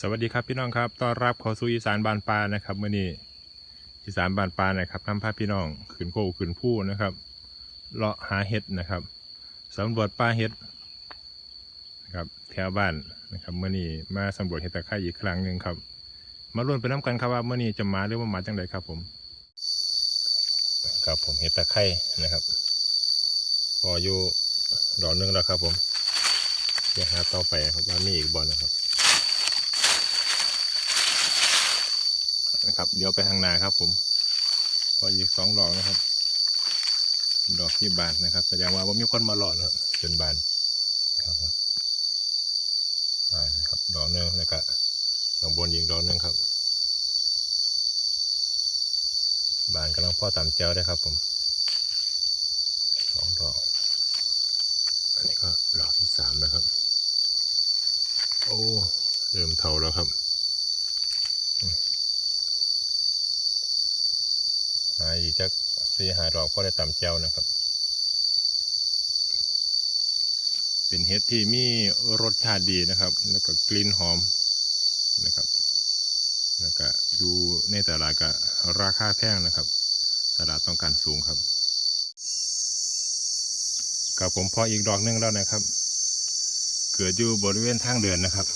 สวัสดีครับพี่น้องครับต้อนรับเข้าสู่อีสานบานปลานะครับเมื่อนี้อีสานบานปลานะครับนำพาพี่น้องขึ้นโคขึ้นผู้นะครับเลาะหาเห็ดนะครับสำรวจป่าเห็ดนะครับแถวบ้านนะครับเมื่อนี้มาสำรวจเห็ดตะไคร้อีกครั้งหนึ่งครับ มาลุ้นไปน้ำกันครับว่าเมื่อนี้จะมาหรือว่ามาจังไดครับผม ครับผมเห็ดตะไคร้นะครับ พออยู่ดอกหนึงแล้วครับผมเดี๋ยวหาต่อไปครับว่ามีอีกบอลนะครับ นะครับเดี๋ยวไปทางนาครับ ผมพออีกสองดอกนะครับ ดอกที่บานนะครับแสดงว่าว่ามีคนมาหลอดแล้วจนบานนะครับบานนะครับดอกหนึงแล้วก็ข้างบนอีกดอกหนึงครับ บานกำลังพ่อตามเจ้าได้ครับ ผมสองดอก อันนี้ก็ดอกที่สามนะครับ โอ้เริ่มเท่าแล้วครับ หาอีกจักสี่หาดอกก็ได้ตามเจ้านะครับ เป็นเห็ดที่มีรสชาติดีนะครับ แล้วก็กลิ่นหอมนะครับ แล้วก็อยู่ในตลาดก็ราคาแพงนะครับ ตลาดต้องการสูงครับกับผมพออีกดอกหนึงแล้วนะครับ เกิดอยู่บริเวณทางเดินนะครับ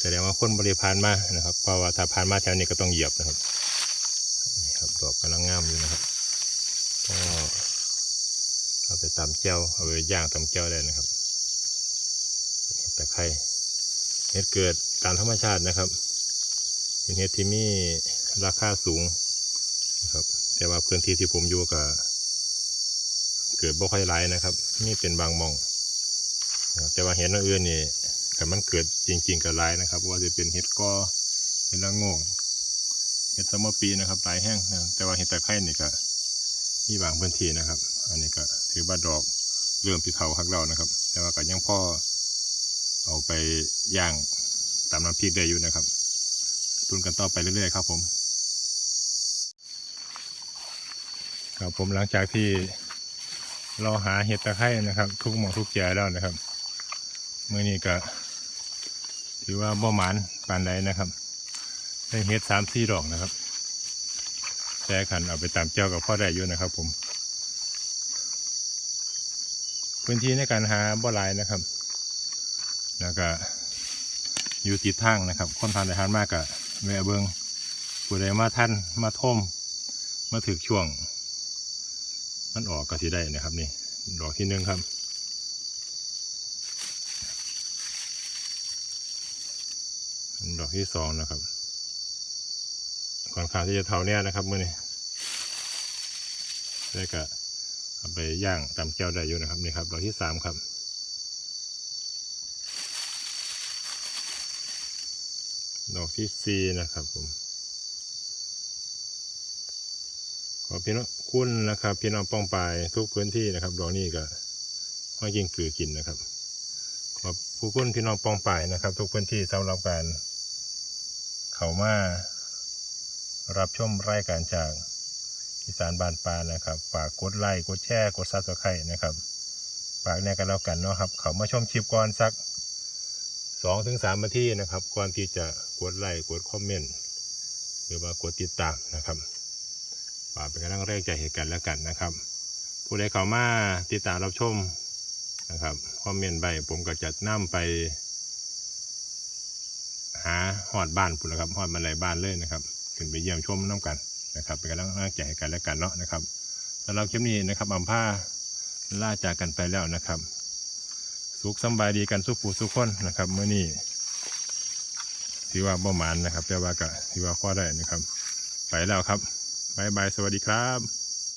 แสดงว่าคนบริพานมานะครับ เพราะว่าถ้าผ่านมาแถวนี้ก็ต้องเหยียบนะครับ กำลังงามอยู่นะครับก็เอาไปตำเจ้าเอาไปย่างตำเจ้าได้นะครับเห็ดตะไคร้เห็ดเกิดตามธรรมชาตินะครับเป็นเห็ดที่มีราคาสูงนะครับ แต่ว่าพื้นที่ที่ผมอยู่ก็เกิดบ่ค่อยหลายนะครับ นี่เป็นบางมอง แต่ว่าเห็ดอื่นนี่แต่มันเกิดจริง ๆก็หลายนะครับ ว่าจะเป็นเห็ดกอเห็ดละงง ห็ดสมอปีนะครับหลายแห้งนะแต่ว่าเห็ดตะไคร้นี่ก็มีบางพื้นที่นะครับ อันนี้ก็ถือว่าดอกเริ่มพิเทาคักเรานะครับ แต่ว่าก็ยังพ่อเอาไปย่างตามน้ำพริกได้อยู่นะครับตุนกันต่อไปเรื่อยๆครับผมครับผมหลังจากที่เราหาเห็ดตะไคร้นะครับ ทุกหมองทุกแจแล้วนะครับเมื่อนี้ก็ถือว่าบ่หมานปานใดนะครับ ได้เฮ็ดสามสี่ดอกนะครับ แต่ขันเอาไปตามเจ้ากับพ่อได้อยู่นะครับ ผม พื้นที่ในการหาบ่อลายนะครับ แล้วก็อยู่ติดทางนะครับ คนผ่านไปผ่านมากกะแวะเบิงผู้ใดมาท่านมาท่มมาถึกช่วง มันออกก็สิได้นะครับ นี่ ดอกที่หนึ่งครับดอกที่สองนะครับ ค่อนข้างที่จะเท่าเนี้ยนะครับมื่อนี้ได้ก็เอาไปย่างตามแก้วได้อยู่นะครับนี่ครับดอกที่สามครับดอกที่สี่นะครับผมขอพี่น้องคุณนะครับ พี่น้องป้องปายทุกพื้นที่นะครับดอกนี้ก็ห้อยยิงกือกินนะครับขอบผู้คุณพี่น้องป้องปายนะครับ ทุกพื้นที่สำหรับการ เขามา รับชมรายการจากอีสานบานปลานะครับ ฝากกดไลค์กดแชร์กดซับสไครต์นะครับฝากแน่กันแล้วกันเนาะครับ เขามาชมคลิปก่อนสักสองถึงสามนาทีนะครับก่อนที่จะกดไลค์กดคอมเมนต์หรือว่ากดติดตามนะครับฝากเป็นกำลังแรงใจเหตุกันแล้วกันนะครับ ผู้ใดเขามาติดตามรับชมนะครับคอมเมนต์ไปผมก็จะนำไป หาหอดบ้านพุ่นนะครับหอดบันไดบ้านเลยนะครับ ขึ้นไปเยี่ยมชมน้ำกันนะครับเป็นกำลังใจให้กันและกันเนาะนะครับสำหรับคลิปนี้นะครับอัมพาล่าจากกันไปแล้วนะครับ สุขสบายดีกันสุขผู้สุขคนนะครับเมื่อนี้ถือว่าบ่หมานนะครับแต่ว่าก็ถือว่าข้อได้นะครับ ไปแล้วครับบายบายสวัสดีครับ